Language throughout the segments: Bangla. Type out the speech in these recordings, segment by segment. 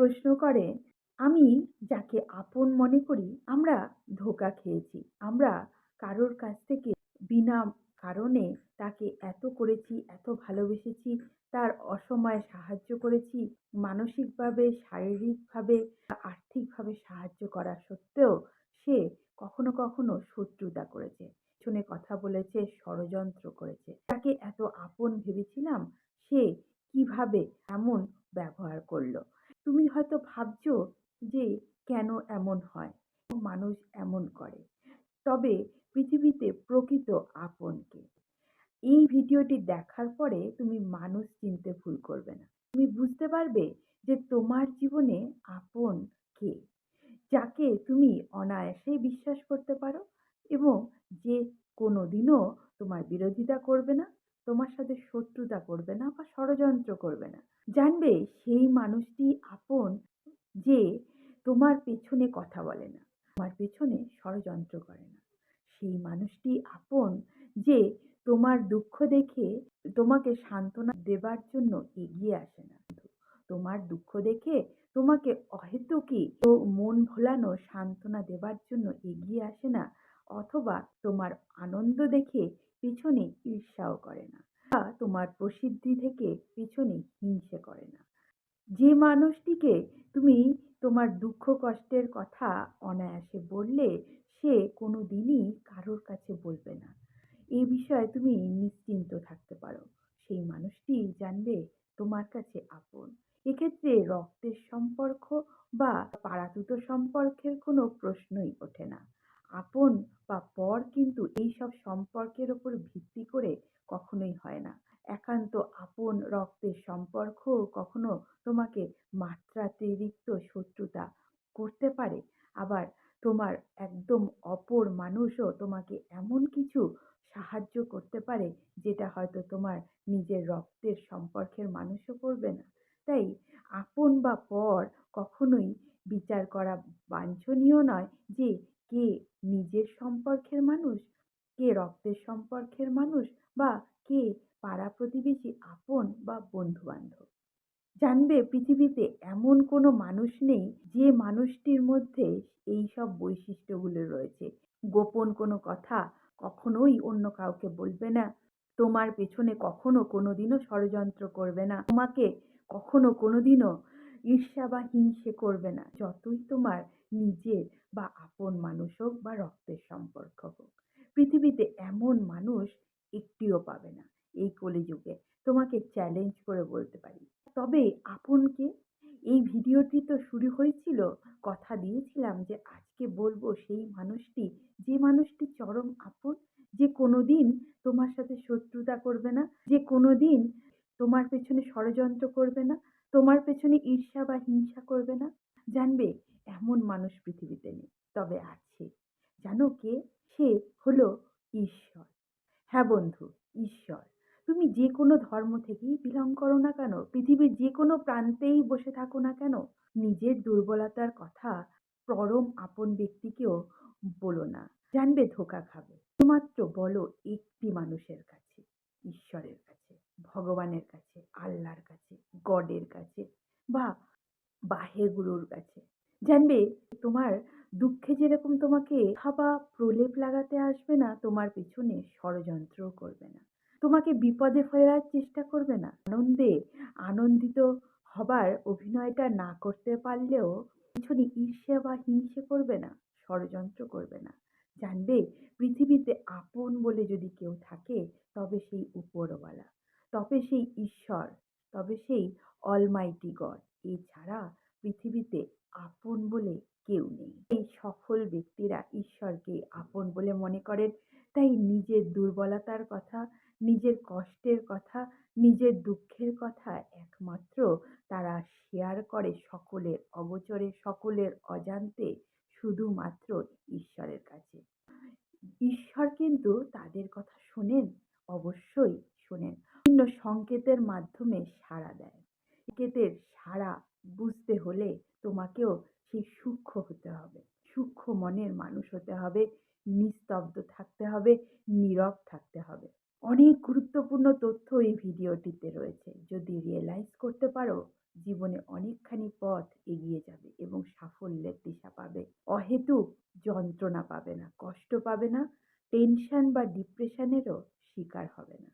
প্রশ্ন করে আমি যাকে আপন মনে করি, আমরা ধোঁকা খেয়েছি। আমরা কারোর কাছ থেকে বিনা কারণে তাকে এত করেছি, এত ভালোবেসেছি, তার অসময়ে সাহায্য করেছি, মানসিকভাবে, শারীরিকভাবে, আর্থিকভাবে সাহায্য করা সত্ত্বেও সে কখনো কখনো শত্রুতা করেছে। পেছনে কথা বলেছে, ষড়যন্ত্র করেছে। তাকে এত আপন ভেবেছিলাম, সে কীভাবে এমন ব্যবহার করল? তুমি হয়তো ভাবছ যে কেন এমন হয়? মানুষ এমন করে। তবে পৃথিবীতে প্রকৃত আপনকে। এই ভিডিওটি দেখার পরে তুমি মানুষ চিনতে ভুল করবে না। তুমি বুঝতে পারবে যে তোমার জীবনে আপন কে, যাকে তুমি অনায়াসেই বিশ্বাস করতে পারো এবং যে কোনো দিনও তোমার বিরোধিতা করবে না। তোমার সাথে শত্রুতা করবে না বা ষড়যন্ত্র করবে না। জানবে সেই মানুষটি আপন যে তোমার পেছনে কথা বলে না, তোমার পেছনে ষড়যন্ত্র করে না। সেই মানুষটি আপন যে তোমার দুঃখ দেখে তোমাকে সান্ত্বনা দেবার জন্য এগিয়ে আসে না। তোমার দুঃখ দেখে তোমাকে অহেতুকি ও মন ভোলানো সান্ত্বনা দেবার জন্য এগিয়ে আসে না, অথবা তোমার আনন্দ দেখে পিছনে ঈর্ষাও করে না। তোমার প্রসিদ্ধি থেকে পিছনে হিংসে করে না। যে মানুষটিকে তুমি তোমার দুঃখ কষ্টের কথা অনায়াসে বললে, সে কোনো দিনই কারোর কাছে বলবে না। এই বিষয়ে তুমি নিশ্চিন্ত থাকতে পারো। সেই মানুষটি জানবে তোমার কাছে আপন এক্ষেত্রে রক্তের সম্পর্ক বা পাড়াতুতো সম্পর্কের কোনো প্রশ্নই ওঠে না আপন বা পর কিন্তু এইসব সম্পর্কের ওপর ভিত্তি করে কখনোই হয় না। একান্ত আপন রক্তের সম্পর্ক কখনো তোমাকে মাত্রাতিরিক্ত শত্রুতা করতে পারে। আবার তোমার একদম অপর মানুষও তোমাকে এমন কিছু সাহায্য করতে পারে যেটা হয়তো তোমার নিজের রক্তের সম্পর্কের মানুষও করবে না। তাই আপন বা পর কখনোই বিচার করা বাঞ্ছনীয় নয় যে কে নিজের সম্পর্কের মানুষ? কে রক্তের সম্পর্কের মানুষ? বা কে পাড়া প্রতিবেশী, আপন বা বন্ধু বান্ধব জানবে পৃথিবীতে এমন কোনো মানুষ নেই যে মানুষটির মধ্যে এই সব বৈশিষ্ট্যগুলো রয়েছে। গোপন কোনো কথা কখনোই অন্য কাউকে বলবে না। তোমার পেছনে কখনো কোনো দিনও ষড়যন্ত্র করবে না। তোমাকে কখনো কোনো দিনও ঈর্ষা বা হিংসে করবে না। যতই তোমার নিজের বা আপন মানুষ হোক বা রক্তের সম্পর্ক হোক। পৃথিবীতে এমন মানুষ একটিও পাবে না এই কলিযুগে। তোমাকে চ্যালেঞ্জ করে বলতে পারি। তবে আপনকে? এই ভিডিওটি তো শুরু হয়েছিল, কথা দিয়েছিলাম যে আজকে বলব সেই মানুষটি, যে মানুষটি চরম আপন, যে কোনো দিন তোমার সাথে শত্রুতা করবে না, যে কোনো দিন তোমার পেছনে ষড়যন্ত্র করবে না, তোমার পেছনে ঈর্ষা বা হিংসা করবে না। জানবে এমন মানুষ পৃথিবীতে নেই। তবে আছে। জানো কে? সে হলো ঈশ্বর। হ্যাঁ বন্ধু, ঈশ্বর। তুমি যে কোনো ধর্ম থেকেই বিলং করো না কেন? পৃথিবীর যে কোনো প্রান্তেই বসে থাকো না কেন? নিজের দুর্বলতার কথা পরম আপন ব্যক্তিকেও বলো না। জানবে ধোকা খাবে। শুধুমাত্র বলো একটি মানুষের কাছে, ঈশ্বরের কাছে, ভগবানের কাছে, আল্লাহর কাছে, গডের কাছে বা বাহে গুরুর কাছে। জানবে, তোমার দুঃখে যেরকম তোমাকে হাবা প্রলেপ লাগাতে আসবে না, তোমার পিছনে ষড়যন্ত্রও করবে না। তোমাকে বিপদে ফেরার চেষ্টা করবে না। আনন্দে আনন্দিত হবার অভিনয়টা না করতে পারলেও পিছনে ঈর্ষা বা হিংসে করবে না, ষড়যন্ত্র করবে না। জানবে পৃথিবীতে আপন বলে যদি কেউ থাকে, তবে সেই উপরওয়ালা, তবে সেই ঈশ্বর, তবে সেই অলমাইটি গড এছাড়া পৃথিবীতে আপন বলে কেউ নেই। এই সফল ব্যক্তিরা ঈশ্বরকে আপন বলে মনে করেন। তাই নিজের দুর্বলতার কথা, নিজের কষ্টের কথা, নিজের দুঃখের কথা একমাত্র তারা শেয়ার করে সকলের অগোচরে, সকলের অজান্তে শুধুমাত্র ঈশ্বরের কাছে। ঈশ্বর কিন্তু তাদের কথা শোনেন, অবশ্যই শোনেন। বিভিন্ন সংকেতের মাধ্যমে সাড়া দেয়। সংকেতের সাড়া বুঝতে হলে তোমাকেও সেই সূক্ষ্ম হতে হবে। সূক্ষ্ম মনের মানুষ হতে হবে, নিস্তব্ধ থাকতে হবে, নীরব থাকতে হবে। অনেক গুরুত্বপূর্ণ তথ্য এই ভিডিওটিতে রয়েছে। যদি রিয়েলাইজ করতে পারো, জীবনে অনেকখানি পথ এগিয়ে যাবে এবং সাফল্যের দিশা পাবে। অহেতু যন্ত্রণা পাবে না, কষ্ট পাবে না টেনশন বা ডিপ্রেশনেরও শিকার হবে না।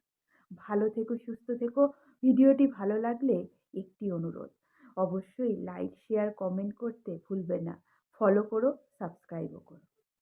ভালো থেকো, সুস্থ থেকো। ভিডিওটি ভালো লাগলে একটি অনুরোধ। অবশ্যই লাইক শেয়ার কমেন্ট করতে ভুলবে না। ফলো করো সাবস্ক্রাইবও করো।